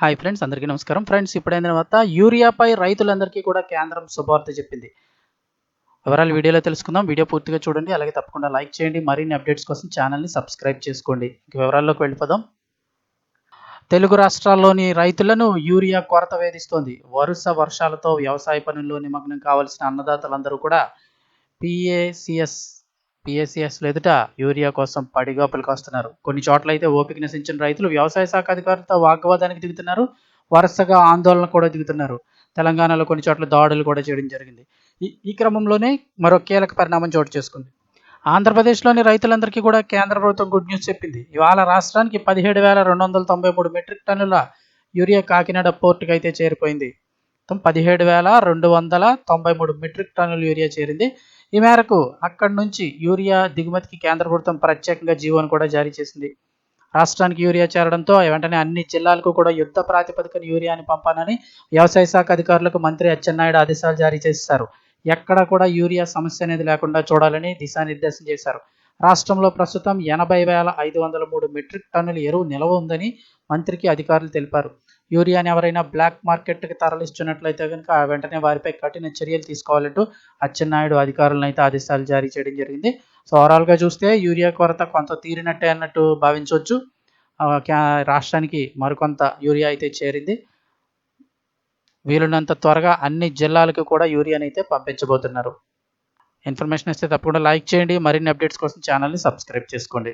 Hi friends అందరికీ నమస్కారం. Friends ఇప్పుడైన తర్వాత యూరియాపై రైతులందరికీ కూడా కేంద్రం శుభవార్త చెప్పింది. వివరాలు వీడియోలో తెలుసుకుందాం. వీడియో పూర్తిగా చూడండి. అలాగే తప్పకుండా లైక్ చేయండి. మరిన్ని అప్డేట్స్ కోసం ఛానల్ని సబ్స్క్రైబ్ చేసుకోండి. వివరాల్లోకి వెళ్ళిపోదాం. తెలుగు రాష్ట్రాల్లోని రైతులను యూరియా కొరత వేధిస్తోంది. వరుస వర్షాలతో వ్యవసాయ పనుల్లో నిమగ్నం కావాల్సిన అన్నదాతలందరూ కూడా పిఏసిఎస్ పిఎస్సిఎస్ ఎదుట యూరియా కోసం పడిగాపులకు వస్తున్నారు కొన్ని చోట్ల అయితే ఓపిక నశించిన రైతులు వ్యవసాయ శాఖ అధికారులతో వాగ్వాదానికి దిగుతున్నారు. వరుసగా ఆందోళన కూడా దిగుతున్నారు. తెలంగాణలో కొన్ని చోట్ల దాడులు కూడా చేయడం జరిగింది. ఈ ఈ క్రమంలోనే మరో కీలక పరిణామం చోటు చేసుకుంది. ఆంధ్రప్రదేశ్లోని రైతులందరికీ కూడా కేంద్ర ప్రభుత్వం గుడ్ న్యూస్ చెప్పింది. ఇవాళ రాష్ట్రానికి పదిహేడు వేల రెండు వందల తొంభై మూడు మెట్రిక్ టన్నుల యూరియా కాకినాడ పోర్టుకు అయితే చేరిపోయింది. మొత్తం పదిహేడు వేల రెండు వందల తొంభై మూడు మెట్రిక్ టన్నుల యూరియా చేరింది. ఈ మేరకు అక్కడి నుంచి యూరియా దిగుమతికి కేంద్ర ప్రభుత్వం ప్రత్యేకంగా జీవోను కూడా జారీ చేసింది. రాష్ట్రానికి యూరియా చేరడంతో వెంటనే అన్ని జిల్లాలకు కూడా యుద్ధ ప్రాతిపదికన యూరియాని పంపానని వ్యవసాయ శాఖ అధికారులకు మంత్రి అచ్చెన్నాయుడు ఆదేశాలు జారీ చేశారు. ఎక్కడ కూడా యూరియా సమస్య అనేది లేకుండా చూడాలని దిశానిర్దేశం చేశారు. రాష్ట్రంలో ప్రస్తుతం ఎనభై వేల ఐదు వందల మూడు మెట్రిక్ టన్నుల ఎరువు నిల్వ ఉందని మంత్రికి అధికారులు తెలిపారు. యూరియాని ఎవరైనా బ్లాక్ మార్కెట్కి తరలిస్తున్నట్లయితే కనుక వెంటనే వారిపై కఠిన చర్యలు తీసుకోవాలంటూ అచ్చెన్నాయుడు అధికారులను అయితే ఆదేశాలు జారీ చేయడం జరిగింది. సో ఓవరాల్గా చూస్తే యూరియా కొరత కొంత తీరినట్టే అన్నట్టు భావించవచ్చు. రాష్ట్రానికి మరికొంత యూరియా అయితే చేరింది. వీలున్నంత త్వరగా అన్ని జిల్లాలకు కూడా యూరియాని అయితే పంపించబోతున్నారు. ఇన్ఫర్మేషన్ ఇస్తే తప్పకుండా లైక్ చేయండి. మరిన్ని అప్డేట్స్ కోసం ఛానల్ని సబ్స్క్రైబ్ చేసుకోండి.